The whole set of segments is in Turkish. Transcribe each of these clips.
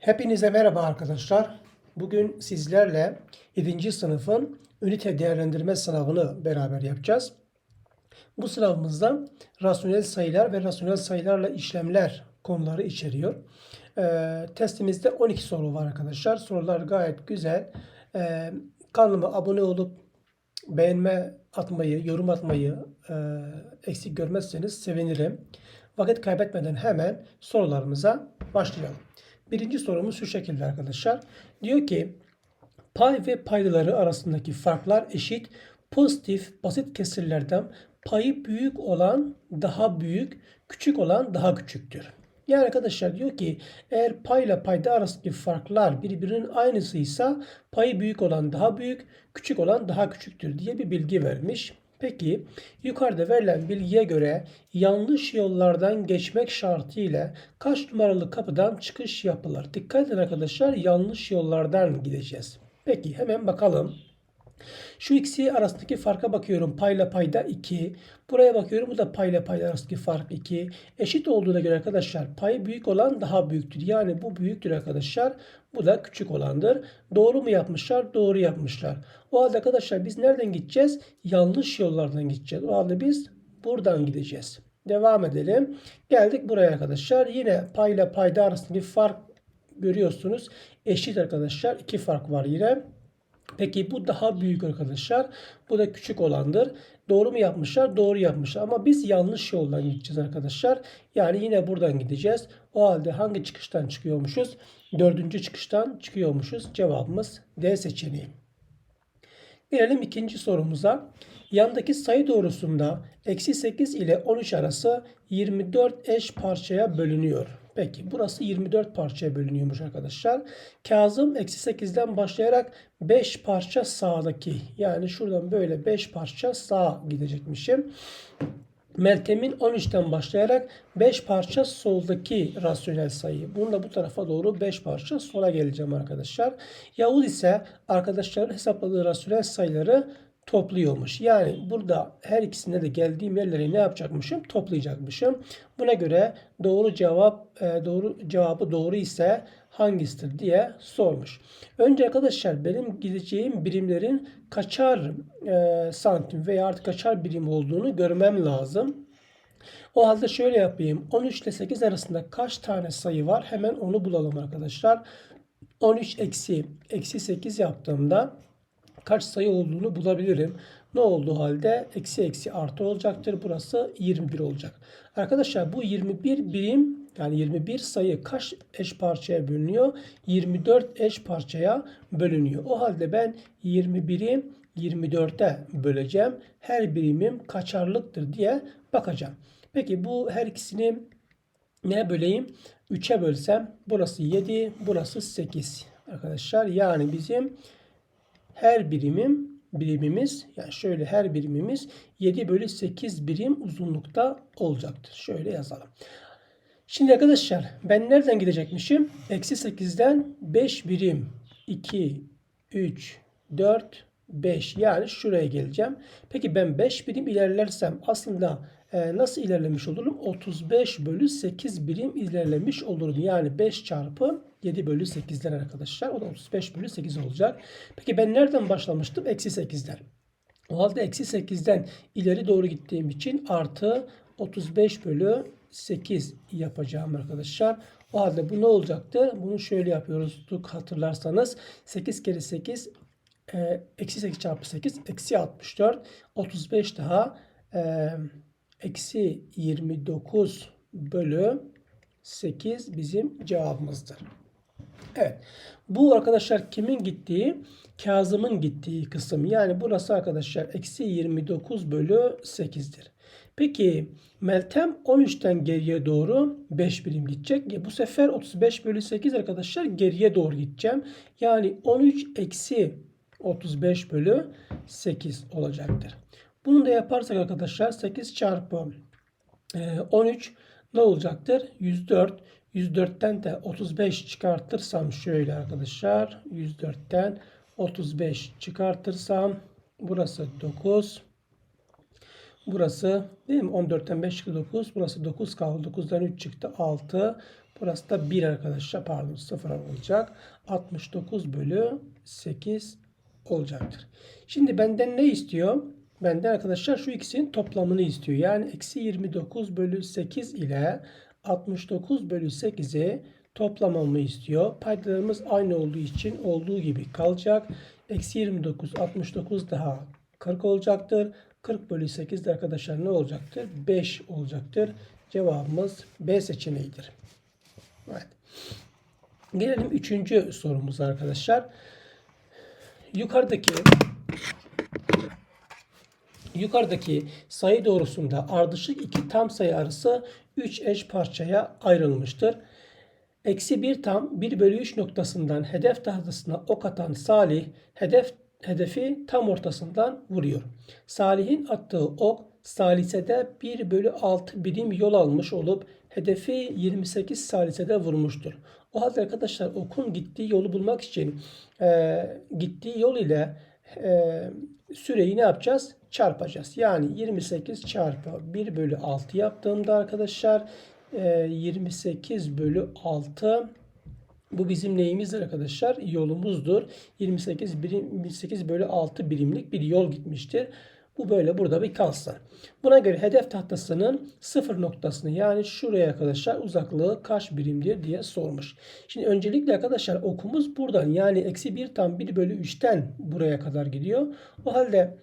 Hepinize merhaba arkadaşlar. Bugün sizlerle 7. sınıfın ünite değerlendirme sınavını beraber yapacağız. Bu sınavımızda rasyonel sayılar ve rasyonel sayılarla işlemler konuları içeriyor. Ee, testimizde 12 soru var arkadaşlar. Sorular gayet güzel. Ee, kanalıma abone olup beğenme atmayı, yorum atmayı e, eksik görmezseniz sevinirim. Vakit kaybetmeden hemen sorularımıza başlayalım. Birinci sorumuz şu şekilde arkadaşlar. Diyor ki pay ve paydaları arasındaki farklar eşit. Pozitif basit kesirlerden payı büyük olan daha büyük, küçük olan daha küçüktür. Yani arkadaşlar diyor ki eğer payla payda arasındaki farklar birbirinin aynısıysa payı büyük olan daha büyük, küçük olan daha küçüktür diye bir bilgi vermiş. Peki yukarıda verilen bilgiye göre yanlış yollardan geçmek şartıyla kaç numaralı kapıdan çıkış yapılır? Dikkat edin arkadaşlar yanlış yollardan gideceğiz. Peki hemen bakalım. Şu ikisi arasındaki farka bakıyorum. Payla payda 2. Buraya bakıyorum. Bu da payla payda arasındaki fark 2. Eşit olduğuna göre arkadaşlar payı büyük olan daha büyüktür. Yani bu büyüktür arkadaşlar. Bu da küçük olandır. Doğru mu yapmışlar? Doğru yapmışlar. O halde arkadaşlar biz nereden gideceğiz? Yanlış yollardan gideceğiz. O halde biz buradan gideceğiz. Devam edelim. Geldik buraya arkadaşlar. Yine payla payda arasındaki fark görüyorsunuz. Eşit arkadaşlar. İki fark var yine. Peki bu daha büyük arkadaşlar. Bu da küçük olandır. Doğru mu yapmışlar? Doğru yapmışlar. Ama biz yanlış yoldan gideceğiz arkadaşlar. Yani yine buradan gideceğiz. O halde hangi çıkıştan çıkıyormuşuz? Dördüncü çıkıştan çıkıyormuşuz. Cevabımız D seçeneği. Gelelim ikinci sorumuza. Yandaki sayı doğrusunda eksi 8 ile 13 arası 24 eş parçaya bölünüyor. Peki burası 24 parçaya bölünüyormuş arkadaşlar. Kazım eksi 8'den başlayarak 5 parça sağdaki yani şuradan böyle 5 parça sağa gidecekmişim. Meltem'in 13'ten başlayarak 5 parça soldaki rasyonel sayı. Bunu da bu tarafa doğru 5 parça sola geleceğim arkadaşlar. Yavuz ise arkadaşların hesapladığı rasyonel sayıları topluyormuş. Yani burada her ikisinde de geldiğim yerleri ne yapacakmışım? Toplayacakmışım. Buna göre doğru cevap e, doğru cevabı doğru ise hangisidir diye sormuş. Önce arkadaşlar benim gideceğim birimlerin kaçar e, santim veya artık kaçar birim olduğunu görmem lazım. O halde şöyle yapayım. 13 ile 8 arasında kaç tane sayı var? Hemen onu bulalım arkadaşlar. 13 eksi eksi 8 yaptığımda kaç sayı olduğunu bulabilirim. Ne olduğu halde eksi eksi artı olacaktır. Burası 21 olacak. Arkadaşlar bu 21 birim yani 21 sayı kaç eş parçaya bölünüyor? 24 eş parçaya bölünüyor. O halde ben 21'i 24'e böleceğim. Her birimim kaçarlıktır diye bakacağım. Peki bu her ikisini ne böleyim? 3'e bölsem burası 7, burası 8 arkadaşlar. Yani bizim her birimim birimimiz yani şöyle her birimimiz 7 bölü 8 birim uzunlukta olacaktır. Şöyle yazalım. Şimdi arkadaşlar ben nereden gidecekmişim? Eksi 8'den 5 birim 2, 3, 4, 5 yani şuraya geleceğim. Peki ben 5 birim ilerlersem aslında e, nasıl ilerlemiş olurum? 35 bölü 8 birim ilerlemiş olurum. Yani 5 çarpı 7 bölü 8'den arkadaşlar. O da 35 bölü 8 olacak. Peki ben nereden başlamıştım? Eksi 8'den. O halde eksi 8'den ileri doğru gittiğim için artı 35 bölü 8 yapacağım arkadaşlar. O halde bu ne olacaktı? Bunu şöyle yapıyoruz hatırlarsanız. 8 kere 8 e, eksi 8 çarpı 8 eksi 64 35 daha e, eksi 29 bölü 8 bizim cevabımızdır. Evet. Bu arkadaşlar kimin gittiği? Kazım'ın gittiği kısım. Yani burası arkadaşlar eksi 29 bölü 8'dir. Peki Meltem 13'ten geriye doğru 5 birim gidecek. Ya bu sefer 35 bölü 8 arkadaşlar geriye doğru gideceğim. Yani 13 eksi 35 bölü 8 olacaktır. Bunu da yaparsak arkadaşlar 8 çarpı 13 ne olacaktır? 104. 104'ten de 35 çıkartırsam şöyle arkadaşlar. 104'ten 35 çıkartırsam burası 9. Burası değil mi? 14'ten 5 çıktı 9. Burası 9 kaldı. 9'dan 3 çıktı 6. Burası da 1 arkadaşlar. Pardon 0 olacak. 69 bölü 8 olacaktır. Şimdi benden ne istiyor? Benden arkadaşlar şu ikisinin toplamını istiyor. Yani eksi 29 bölü 8 ile 69 bölü 8'i toplamamı istiyor. Paydalarımız aynı olduğu için olduğu gibi kalacak. Eksi 29, 69 daha 40 olacaktır. 40 bölü 8 de arkadaşlar ne olacaktır? 5 olacaktır. Cevabımız B seçeneğidir. Evet. Gelelim üçüncü sorumuza arkadaşlar. Yukarıdaki yukarıdaki sayı doğrusunda ardışık iki tam sayı arası 3 eş parçaya ayrılmıştır. Eksi 1 tam 1 bölü 3 noktasından hedef tahtasına ok atan Salih hedef hedefi tam ortasından vuruyor. Salih'in attığı ok salisede 1 bölü 6 birim yol almış olup hedefi 28 salisede vurmuştur. O halde arkadaşlar okun gittiği yolu bulmak için e, gittiği yol ile e, süreyi ne yapacağız? Çarpacağız. Yani 28 çarpı 1 bölü 6 yaptığımda arkadaşlar e, 28 bölü 6 bu bizim neyimizdir arkadaşlar? Yolumuzdur. 28, birim, 28 bölü 6 birimlik bir yol gitmiştir. Bu böyle burada bir kalsın. Buna göre hedef tahtasının sıfır noktasını yani şuraya arkadaşlar uzaklığı kaç birimdir diye sormuş. Şimdi öncelikle arkadaşlar okumuz buradan yani eksi 1 tam 1 bölü 3'ten buraya kadar gidiyor. O halde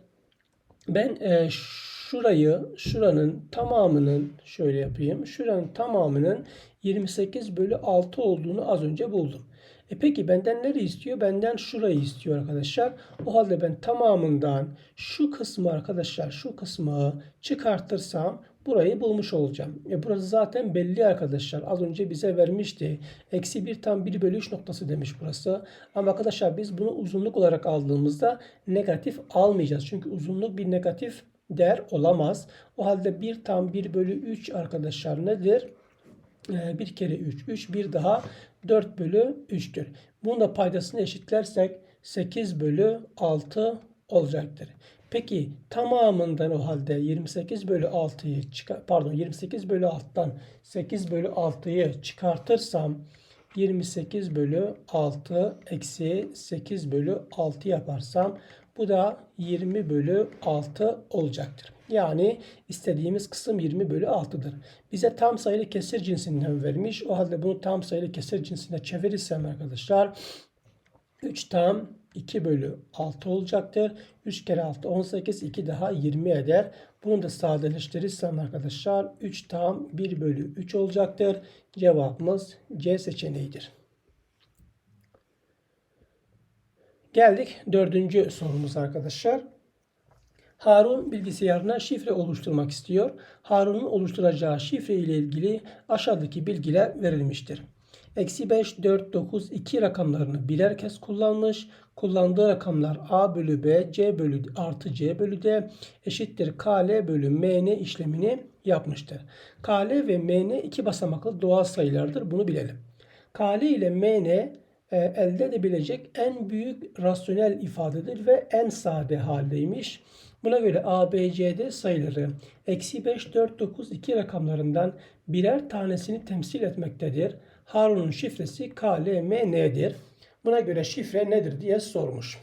ben e, şurayı şuranın tamamının şöyle yapayım. Şuranın tamamının 28 bölü 6 olduğunu az önce buldum. E peki benden nereye istiyor? Benden şurayı istiyor arkadaşlar. O halde ben tamamından şu kısmı arkadaşlar şu kısmı çıkartırsam burayı bulmuş olacağım. E burası zaten belli arkadaşlar. Az önce bize vermişti. Eksi 1 tam 1 bölü 3 noktası demiş burası. Ama arkadaşlar biz bunu uzunluk olarak aldığımızda negatif almayacağız. Çünkü uzunluk bir negatif değer olamaz. O halde 1 tam 1 bölü 3 arkadaşlar nedir? Ee, 1 kere 3. 3 bir daha 4 bölü 3'tür. Bunun da paydasını eşitlersek 8 bölü 6 olacaktır. Peki tamamından o halde 28 bölü 6'yı çıkar pardon 28 bölü 6'dan 8 bölü 6'yı çıkartırsam 28 bölü 6 eksi 8 bölü 6 yaparsam bu da 20 bölü 6 olacaktır. Yani istediğimiz kısım 20 bölü 6'dır. Bize tam sayılı kesir cinsinden vermiş. O halde bunu tam sayılı kesir cinsine çevirirsem arkadaşlar 3 tam 2 bölü 6 olacaktır. 3 kere 6 18 2 daha 20 eder. Bunu da sadeleştirirsem arkadaşlar 3 tam 1 bölü 3 olacaktır. Cevabımız C seçeneğidir. Geldik dördüncü sorumuz arkadaşlar. Harun bilgisayarına şifre oluşturmak istiyor. Harun'un oluşturacağı şifre ile ilgili aşağıdaki bilgiler verilmiştir. Eksi 5, 4, 9, 2 rakamlarını birer kez kullanmış. Kullandığı rakamlar A bölü B, C bölü artı C bölü D eşittir KL bölü MN işlemini yapmıştır. KL ve MN iki basamaklı doğal sayılardır. Bunu bilelim. KL ile MN e, elde edebilecek en büyük rasyonel ifadedir ve en sade haldeymiş. Buna göre A, B, C'de sayıları eksi 5, 4, 9, 2 rakamlarından birer tanesini temsil etmektedir. Harun'un şifresi KLMN'dir. Buna göre şifre nedir diye sormuş.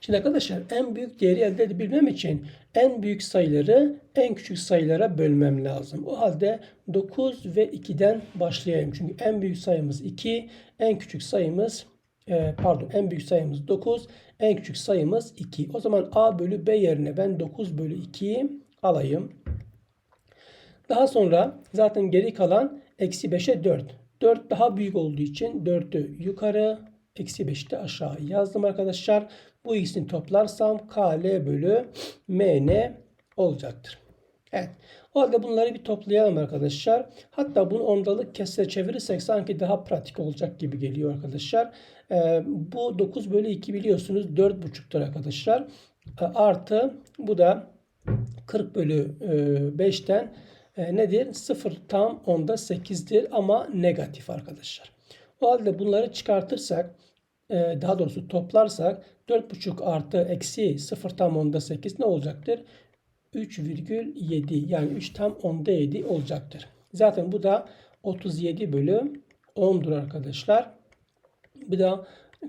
Şimdi arkadaşlar en büyük değeri elde edebilmem için en büyük sayıları en küçük sayılara bölmem lazım. O halde 9 ve 2'den başlayayım. Çünkü en büyük sayımız 2, en küçük sayımız e, pardon en büyük sayımız 9, en küçük sayımız 2. O zaman A bölü B yerine ben 9 bölü 2'yi alayım. Daha sonra zaten geri kalan eksi 5'e 4. 4 daha büyük olduğu için 4'ü yukarı eksi 5'i de aşağı yazdım arkadaşlar. Bu ikisini toplarsam KL bölü MN olacaktır. Evet. O halde bunları bir toplayalım arkadaşlar. Hatta bunu ondalık kesre çevirirsek sanki daha pratik olacak gibi geliyor arkadaşlar. Ee, bu 9 bölü 2 biliyorsunuz 4,5'tır arkadaşlar. Ee, artı bu da 40 bölü e, 5'ten e, nedir? 0 tam onda 8'dir ama negatif arkadaşlar. O halde bunları çıkartırsak e, daha doğrusu toplarsak 4,5 artı eksi 0 tam onda 8 ne olacaktır? 3,7 yani 3 tam onda 7 olacaktır. Zaten bu da 37 bölü 10'dur arkadaşlar. Bir de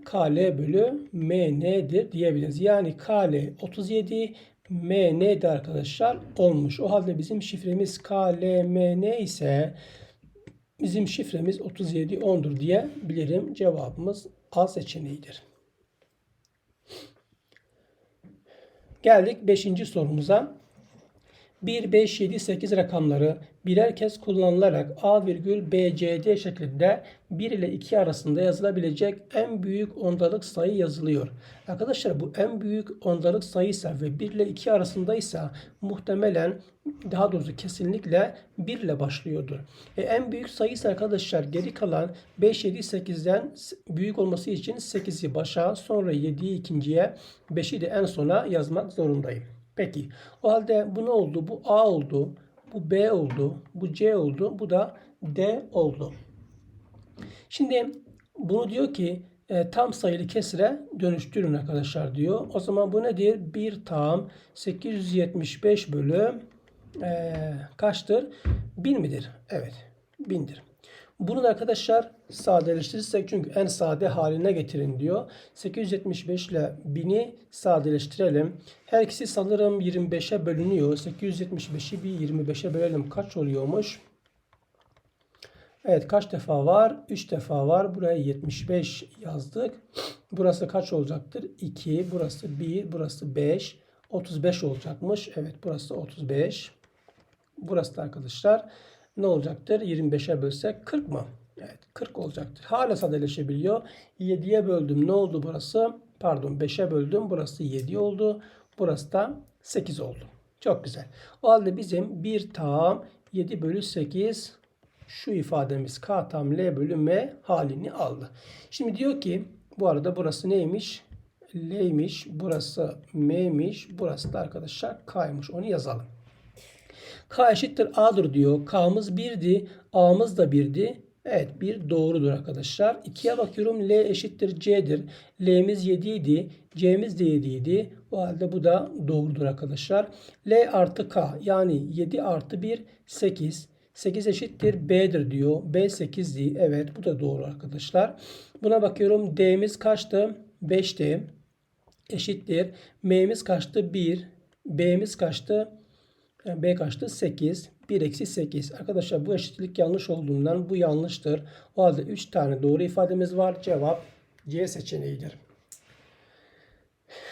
KL bölü MN'dir diyebiliriz. Yani KL 37 MN'de arkadaşlar olmuş. O halde bizim şifremiz KLMN ise bizim şifremiz 37 10'dur diyebilirim. Cevabımız A seçeneğidir. Geldik 5. sorumuza. 1, 5, 7, 8 rakamları birer kez kullanılarak A virgül BCD şeklinde 1 ile 2 arasında yazılabilecek en büyük ondalık sayı yazılıyor. Arkadaşlar bu en büyük ondalık sayıysa ve 1 ile 2 arasındaysa muhtemelen daha doğrusu kesinlikle 1 ile başlıyordur. E, en büyük sayıysa arkadaşlar geri kalan 5, 7, 8'den büyük olması için 8'i başa sonra 7'yi ikinciye 5'i de en sona yazmak zorundayım. Peki o halde bu ne oldu? Bu A oldu. Bu B oldu. Bu C oldu. Bu da D oldu. Şimdi bunu diyor ki e, tam sayılı kesire dönüştürün arkadaşlar diyor. O zaman bu nedir? 1 tam 875 bölü e, kaçtır? 1000 midir? Evet 1000'dir. Bunu da arkadaşlar sadeleştirirsek çünkü en sade haline getirin diyor. 875 ile 1000'i sadeleştirelim. Her ikisi sanırım 25'e bölünüyor. 875'i bir 25'e bölelim. Kaç oluyormuş? Evet kaç defa var? 3 defa var. Buraya 75 yazdık. Burası kaç olacaktır? 2. Burası 1. Burası 5. 35 olacakmış. Evet burası 35. Burası da arkadaşlar ne olacaktır? 25'e bölsek 40 mı? Evet 40 olacaktır. Hala sadeleşebiliyor. 7'ye böldüm. Ne oldu burası? Pardon 5'e böldüm. Burası 7 oldu. Burası da 8 oldu. Çok güzel. O halde bizim 1 tam 7 bölü 8 şu ifademiz K tam L bölü M halini aldı. Şimdi diyor ki bu arada burası neymiş? L'ymiş. Burası M'miş. Burası da arkadaşlar K'ymış. Onu yazalım. K eşittir A'dır diyor. K'mız 1'di. A'mız da 1'di. Evet bir doğrudur arkadaşlar. 2'ye bakıyorum. L eşittir C'dir. L'miz 7 idi. C'miz de 7 idi. O halde bu da doğrudur arkadaşlar. L artı K yani 7 artı 1 8. 8 eşittir B'dir diyor. B 8'di. Evet bu da doğru arkadaşlar. Buna bakıyorum. D'miz kaçtı? 5'ti. Eşittir. M'miz kaçtı? 1. B'miz kaçtı? Yani B kaçtı? 8. 1 eksi 8. Arkadaşlar bu eşitlik yanlış olduğundan bu yanlıştır. O halde 3 tane doğru ifademiz var. Cevap C seçeneğidir.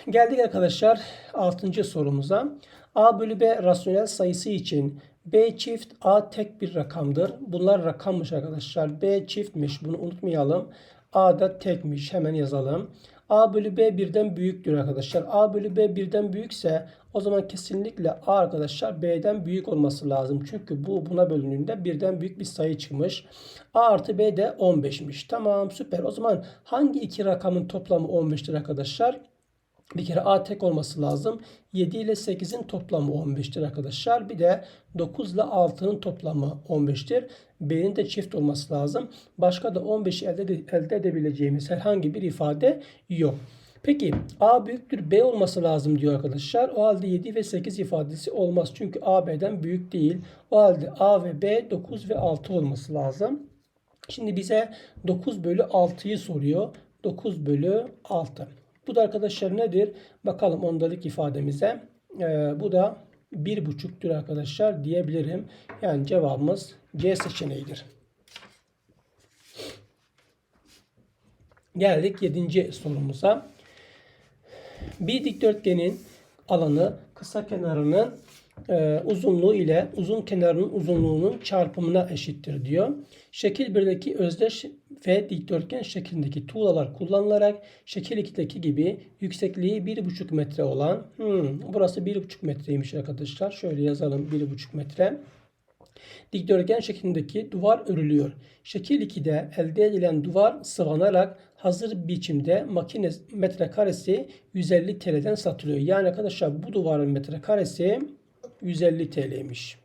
Geldik arkadaşlar 6. sorumuza. A bölü B rasyonel sayısı için B çift A tek bir rakamdır. Bunlar rakammış arkadaşlar. B çiftmiş. Bunu unutmayalım. A da tekmiş. Hemen yazalım. A bölü B birden büyüktür arkadaşlar. A bölü B birden büyükse o zaman kesinlikle A arkadaşlar B'den büyük olması lazım. Çünkü bu buna bölündüğünde birden büyük bir sayı çıkmış. A artı B de 15'miş. Tamam süper. O zaman hangi iki rakamın toplamı 15'tir arkadaşlar? Bir kere A tek olması lazım. 7 ile 8'in toplamı 15'tir arkadaşlar. Bir de 9 ile 6'nın toplamı 15'tir. B'nin de çift olması lazım. Başka da 15'i elde, elde edebileceğimiz herhangi bir ifade yok. Peki A büyüktür B olması lazım diyor arkadaşlar. O halde 7 ve 8 ifadesi olmaz. Çünkü A B'den büyük değil. O halde A ve B 9 ve 6 olması lazım. Şimdi bize 9 bölü 6'yı soruyor. 9 bölü 6. Bu da arkadaşlar nedir? Bakalım ondalık ifademize. Ee, bu da 1,5'tür arkadaşlar diyebilirim. Yani cevabımız C seçeneğidir. Geldik 7. sorumuza. Bir dikdörtgenin alanı kısa kenarının e, uzunluğu ile uzun kenarının uzunluğunun çarpımına eşittir diyor. Şekil 1'deki özdeş ve dikdörtgen şeklindeki tuğlalar kullanılarak şekil 2'deki gibi yüksekliği 1,5 metre olan hmm, burası 1,5 metreymiş arkadaşlar. Şöyle yazalım 1,5 metre. Dikdörtgen şeklindeki duvar örülüyor. Şekil 2'de elde edilen duvar sıvanarak hazır biçimde makine metrekaresi 150 TL'den satılıyor. Yani arkadaşlar bu duvarın metrekaresi 150 TL'ymiş.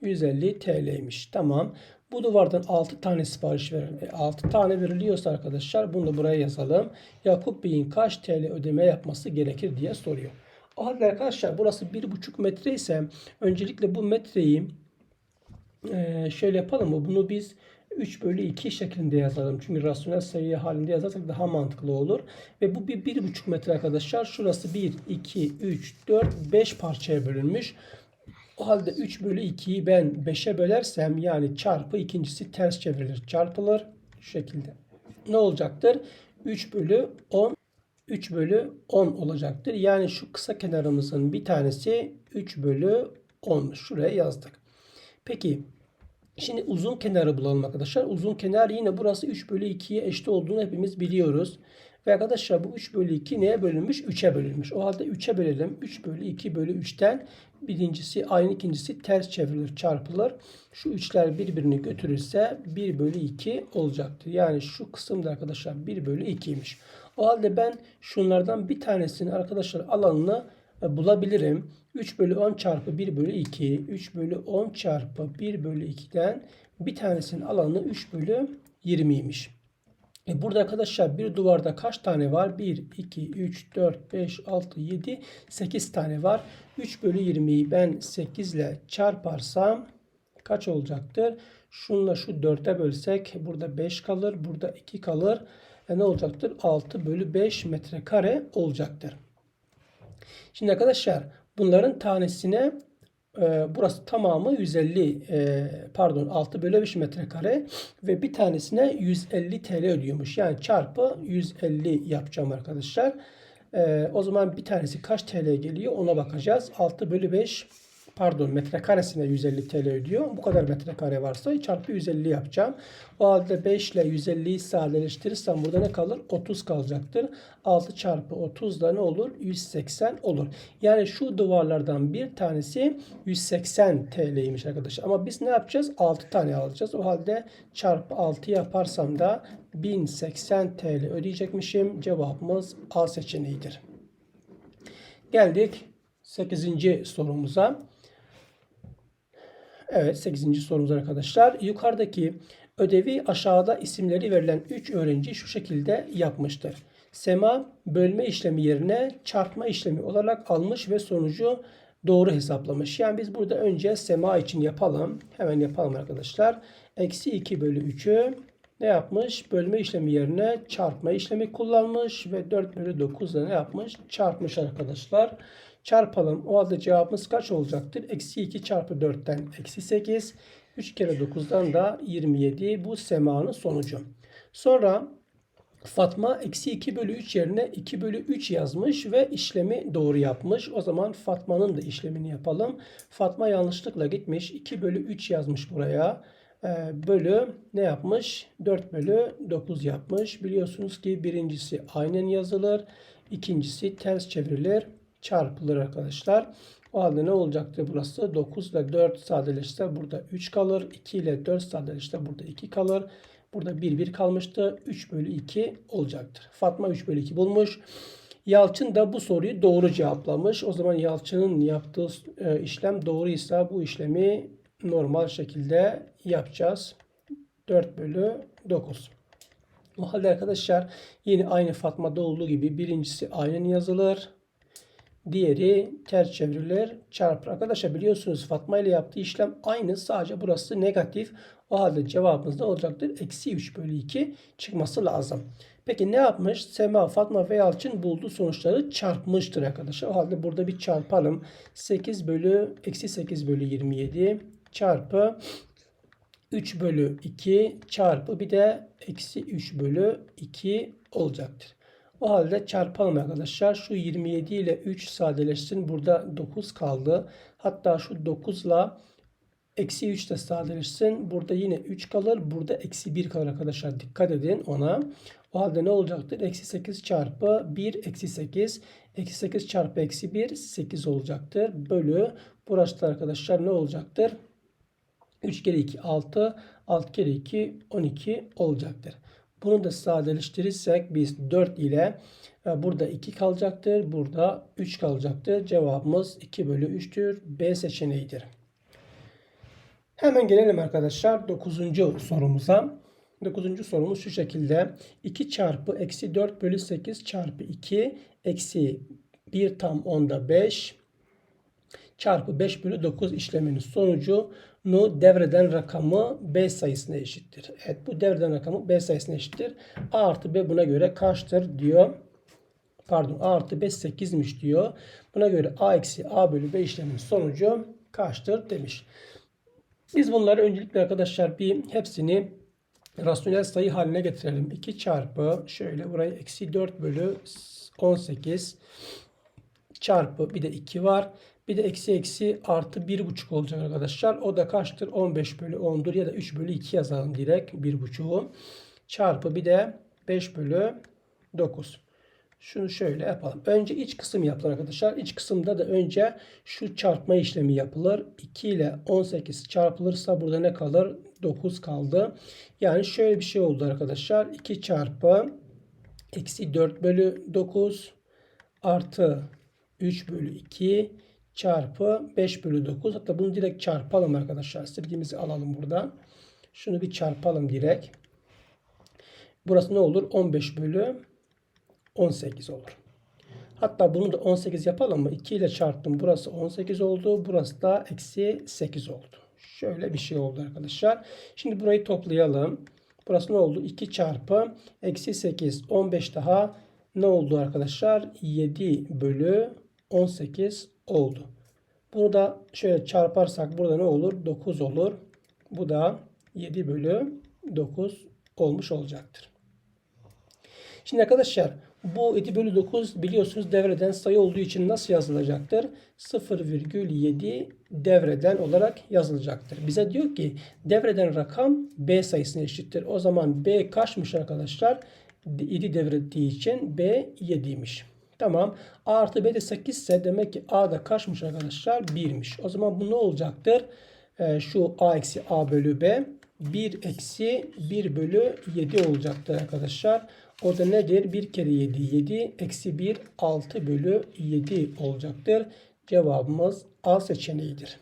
150 TL'ymiş. Tamam. Bu duvardan 6 tane sipariş verelim. E, 6 tane veriliyorsa arkadaşlar bunu da buraya yazalım. Yakup Bey'in kaç TL ödeme yapması gerekir diye soruyor. O halde arkadaşlar burası 1,5 metre ise öncelikle bu metreyi e, şöyle yapalım mı? Bunu biz 3 bölü 2 şeklinde yazalım. Çünkü rasyonel sayı halinde yazarsak daha mantıklı olur. Ve bu bir 1,5 metre arkadaşlar. Şurası 1, 2, 3, 4, 5 parçaya bölünmüş. O halde 3 bölü 2'yi ben 5'e bölersem yani çarpı ikincisi ters çevrilir. Çarpılır. Şu şekilde. Ne olacaktır? 3 bölü 10 3 bölü 10 olacaktır. Yani şu kısa kenarımızın bir tanesi 3 bölü 10. Şuraya yazdık. Peki Şimdi uzun kenarı bulalım arkadaşlar. Uzun kenar yine burası 3 bölü 2'ye eşit olduğunu hepimiz biliyoruz. Ve arkadaşlar bu 3 bölü 2 neye bölünmüş? 3'e bölünmüş. O halde 3'e bölelim. 3 bölü 2 bölü 3'ten birincisi aynı ikincisi ters çevrilir çarpılır. Şu 3'ler birbirini götürürse 1 bölü 2 olacaktır. Yani şu kısımda arkadaşlar 1 bölü 2'ymiş. O halde ben şunlardan bir tanesini arkadaşlar alanını bulabilirim. 3 bölü 10 çarpı 1 bölü 2. 3 bölü 10 çarpı 1 bölü 2'den bir tanesinin alanı 3 bölü 20'ymiş. E burada arkadaşlar bir duvarda kaç tane var? 1, 2, 3, 4, 5, 6, 7, 8 tane var. 3 bölü 20'yi ben 8 ile çarparsam kaç olacaktır? Şunla şu 4'e bölsek burada 5 kalır. Burada 2 kalır. E ne olacaktır? 6 bölü 5 metrekare olacaktır. Şimdi arkadaşlar bunların tanesine e, burası tamamı 150 e, pardon 6 bölü 5 metrekare ve bir tanesine 150 TL ödüyormuş. Yani çarpı 150 yapacağım arkadaşlar. E, o zaman bir tanesi kaç TL geliyor ona bakacağız. 6 bölü 5 pardon metrekaresine 150 TL ödüyor. Bu kadar metrekare varsa çarpı 150 yapacağım. O halde 5 ile 150'yi sadeleştirirsem burada ne kalır? 30 kalacaktır. 6 çarpı 30 da ne olur? 180 olur. Yani şu duvarlardan bir tanesi 180 TL'ymiş arkadaşlar. Ama biz ne yapacağız? 6 tane alacağız. O halde çarpı 6 yaparsam da 1080 TL ödeyecekmişim. Cevabımız A seçeneğidir. Geldik 8. sorumuza. Evet 8. sorumuz arkadaşlar. Yukarıdaki ödevi aşağıda isimleri verilen 3 öğrenci şu şekilde yapmıştır. Sema bölme işlemi yerine çarpma işlemi olarak almış ve sonucu doğru hesaplamış. Yani biz burada önce Sema için yapalım. Hemen yapalım arkadaşlar. Eksi 2 bölü 3'ü ne yapmış? Bölme işlemi yerine çarpma işlemi kullanmış ve 4 bölü 9 da ne yapmış? Çarpmış arkadaşlar. Çarpalım. O halde cevabımız kaç olacaktır? Eksi 2 çarpı 4'ten eksi 8. 3 kere 9'dan da 27. Bu semanın sonucu. Sonra Fatma eksi 2 bölü 3 yerine 2 bölü 3 yazmış ve işlemi doğru yapmış. O zaman Fatma'nın da işlemini yapalım. Fatma yanlışlıkla gitmiş. 2 bölü 3 yazmış buraya. Ee, bölü ne yapmış? 4 bölü 9 yapmış. Biliyorsunuz ki birincisi aynen yazılır. ikincisi ters çevrilir çarpılır arkadaşlar. O halde ne olacaktır burası? 9 ile 4 sadeleşse burada 3 kalır. 2 ile 4 sadeleşse burada 2 kalır. Burada 1 1 kalmıştı. 3 bölü 2 olacaktır. Fatma 3 bölü 2 bulmuş. Yalçın da bu soruyu doğru cevaplamış. O zaman Yalçın'ın yaptığı e, işlem doğruysa bu işlemi normal şekilde yapacağız. 4 bölü 9. O halde arkadaşlar yine aynı Fatma'da olduğu gibi birincisi aynen yazılır. Diğeri ters çevirilir çarpır. Arkadaşlar biliyorsunuz Fatma ile yaptığı işlem aynı. Sadece burası negatif. O halde cevabımız ne olacaktır? Eksi 3 bölü 2 çıkması lazım. Peki ne yapmış? Sema, Fatma ve Yalçın bulduğu sonuçları çarpmıştır arkadaşlar. O halde burada bir çarpalım. 8 bölü eksi 8 bölü 27 çarpı 3 bölü 2 çarpı bir de eksi 3 bölü 2 olacaktır. O halde çarpalım arkadaşlar. Şu 27 ile 3 sadeleşsin. Burada 9 kaldı. Hatta şu 9 ile eksi 3 de sadeleşsin. Burada yine 3 kalır. Burada eksi 1 kalır arkadaşlar. Dikkat edin ona. O halde ne olacaktır? Eksi 8 çarpı 1 eksi 8. Eksi 8 çarpı eksi 1 8 olacaktır. Bölü. Burası da arkadaşlar ne olacaktır? 3 kere 2 6. 6 kere 2 12 olacaktır. Bunu da sadeleştirirsek biz 4 ile e, burada 2 kalacaktır. Burada 3 kalacaktır. Cevabımız 2 bölü 3'tür. B seçeneğidir. Hemen gelelim arkadaşlar 9. sorumuza. 9. sorumuz şu şekilde. 2 çarpı eksi 4 bölü 8 çarpı 2 eksi 1 tam onda 5 çarpı 5 bölü 9 işleminin sonucunu devreden rakamı B sayısına eşittir. Evet bu devreden rakamı B sayısına eşittir. A artı B buna göre kaçtır diyor. Pardon A artı B 8'miş diyor. Buna göre A eksi A bölü B işleminin sonucu kaçtır demiş. Biz bunları öncelikle arkadaşlar bir hepsini rasyonel sayı haline getirelim. 2 çarpı şöyle burayı eksi 4 bölü 18 çarpı bir de 2 var. Bir de eksi eksi artı 1,5 olacak arkadaşlar. O da kaçtır? 15 bölü 10'dur ya da 3 bölü 2 yazalım direkt 1,5'u. Çarpı bir de 5 bölü 9. Şunu şöyle yapalım. Önce iç kısım yapılır arkadaşlar. İç kısımda da önce şu çarpma işlemi yapılır. 2 ile 18 çarpılırsa burada ne kalır? 9 kaldı. Yani şöyle bir şey oldu arkadaşlar. 2 çarpı eksi 4 bölü 9 artı 3 bölü 2 çarpı 5 bölü 9. Hatta bunu direkt çarpalım arkadaşlar. Silgimizi alalım burada. Şunu bir çarpalım direkt. Burası ne olur? 15 bölü 18 olur. Hatta bunu da 18 yapalım mı? 2 ile çarptım. Burası 18 oldu. Burası da eksi 8 oldu. Şöyle bir şey oldu arkadaşlar. Şimdi burayı toplayalım. Burası ne oldu? 2 çarpı eksi 8. 15 daha ne oldu arkadaşlar? 7 bölü 18 oldu. Bunu da şöyle çarparsak burada ne olur? 9 olur. Bu da 7 bölü 9 olmuş olacaktır. Şimdi arkadaşlar bu 7 bölü 9 biliyorsunuz devreden sayı olduğu için nasıl yazılacaktır? 0,7 devreden olarak yazılacaktır. Bize diyor ki devreden rakam B sayısına eşittir. O zaman B kaçmış arkadaşlar? 7 devrettiği için B 7'ymiş. Tamam. A artı B de 8 ise demek ki A da kaçmış arkadaşlar? 1'miş. O zaman bu ne olacaktır? Ee, şu A eksi A bölü B 1 eksi 1 bölü 7 olacaktır arkadaşlar. O da nedir? 1 kere 7 7 eksi 1 6 bölü 7 olacaktır. Cevabımız A seçeneğidir.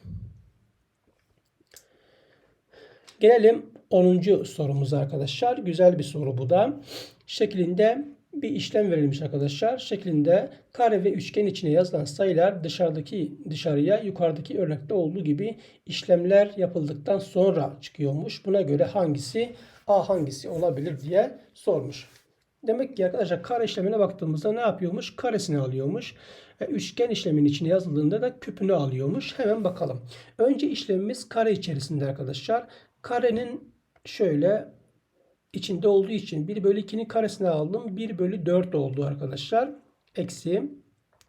Gelelim 10. sorumuza arkadaşlar. Güzel bir soru bu da. Şeklinde bir işlem verilmiş arkadaşlar. Şeklinde kare ve üçgen içine yazılan sayılar dışarıdaki dışarıya yukarıdaki örnekte olduğu gibi işlemler yapıldıktan sonra çıkıyormuş. Buna göre hangisi A hangisi olabilir diye sormuş. Demek ki arkadaşlar kare işlemine baktığımızda ne yapıyormuş? Karesini alıyormuş. E, üçgen işlemin içine yazıldığında da küpünü alıyormuş. Hemen bakalım. Önce işlemimiz kare içerisinde arkadaşlar. Karenin şöyle içinde olduğu için 1 bölü 2'nin karesini aldım. 1 bölü 4 oldu arkadaşlar. Eksi.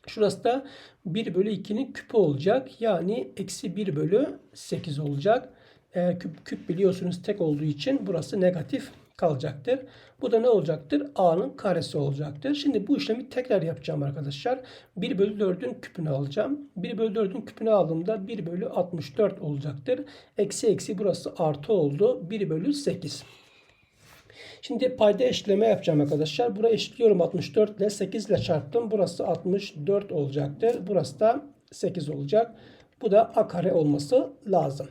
Şurası da 1 bölü 2'nin küpü olacak. Yani eksi 1 bölü 8 olacak. E, küp, küp biliyorsunuz tek olduğu için burası negatif kalacaktır. Bu da ne olacaktır? A'nın karesi olacaktır. Şimdi bu işlemi tekrar yapacağım arkadaşlar. 1 bölü 4'ün küpünü alacağım. 1 bölü 4'ün küpünü aldığımda 1 bölü 64 olacaktır. Eksi eksi burası artı oldu. 1 bölü 8. Şimdi payda eşitleme yapacağım arkadaşlar. Burayı eşitliyorum 64 ile 8 ile çarptım. Burası 64 olacaktır. Burası da 8 olacak. Bu da a kare olması lazım.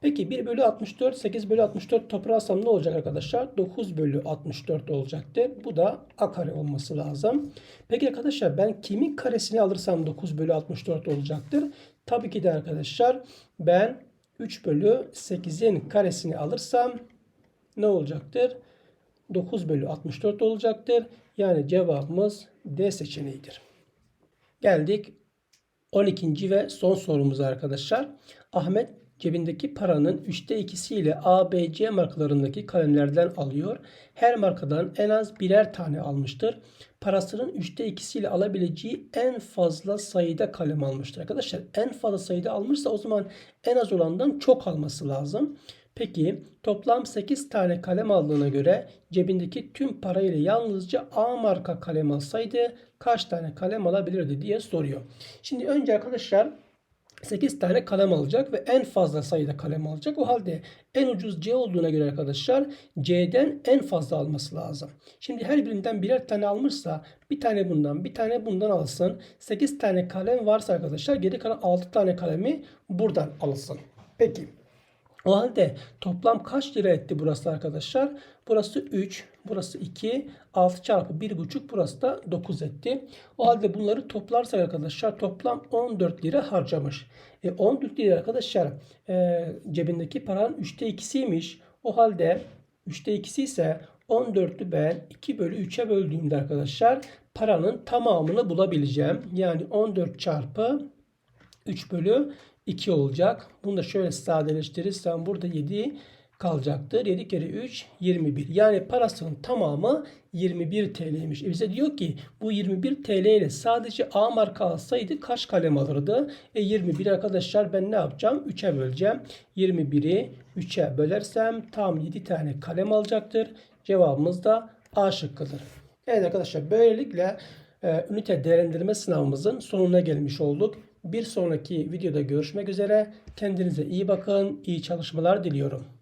Peki 1 bölü 64, 8 bölü 64 toprarsam ne olacak arkadaşlar? 9 bölü 64 olacaktır. Bu da a kare olması lazım. Peki arkadaşlar ben kimin karesini alırsam 9 bölü 64 olacaktır? Tabii ki de arkadaşlar ben 3 bölü 8'in karesini alırsam ne olacaktır? 9 bölü 64 olacaktır. Yani cevabımız D seçeneğidir. Geldik 12. ve son sorumuza arkadaşlar. Ahmet cebindeki paranın 3'te 2'si ile A, B, C markalarındaki kalemlerden alıyor. Her markadan en az birer tane almıştır. Parasının 3'te 2'si ile alabileceği en fazla sayıda kalem almıştır. Arkadaşlar en fazla sayıda almışsa o zaman en az olandan çok alması lazım. Peki toplam 8 tane kalem aldığına göre cebindeki tüm parayla yalnızca A marka kalem alsaydı kaç tane kalem alabilirdi diye soruyor. Şimdi önce arkadaşlar 8 tane kalem alacak ve en fazla sayıda kalem alacak. O halde en ucuz C olduğuna göre arkadaşlar C'den en fazla alması lazım. Şimdi her birinden birer tane almışsa bir tane bundan bir tane bundan alsın. 8 tane kalem varsa arkadaşlar geri kalan 6 tane kalemi buradan alsın. Peki O halde toplam kaç lira etti burası arkadaşlar? Burası 3, burası 2, 6 çarpı 1,5 burası da 9 etti. O halde bunları toplarsak arkadaşlar toplam 14 lira harcamış. E 14 lira arkadaşlar e, cebindeki paranın 3'te 2'siymiş. O halde 3'te 2'si ise 14'ü ben 2 bölü 3'e böldüğümde arkadaşlar paranın tamamını bulabileceğim. Yani 14 çarpı 3 bölü 2 olacak. Bunu da şöyle sadeleştirirsem burada 7 kalacaktır. 7 kere 3 21. Yani parasının tamamı 21 TL'ymiş. E bize diyor ki bu 21 TL ile sadece A marka alsaydı kaç kalem alırdı? E 21 arkadaşlar ben ne yapacağım? 3'e böleceğim. 21'i 3'e bölersem tam 7 tane kalem alacaktır. Cevabımız da A şıkkıdır. Evet arkadaşlar böylelikle e, ünite değerlendirme sınavımızın sonuna gelmiş olduk. Bir sonraki videoda görüşmek üzere. Kendinize iyi bakın. İyi çalışmalar diliyorum.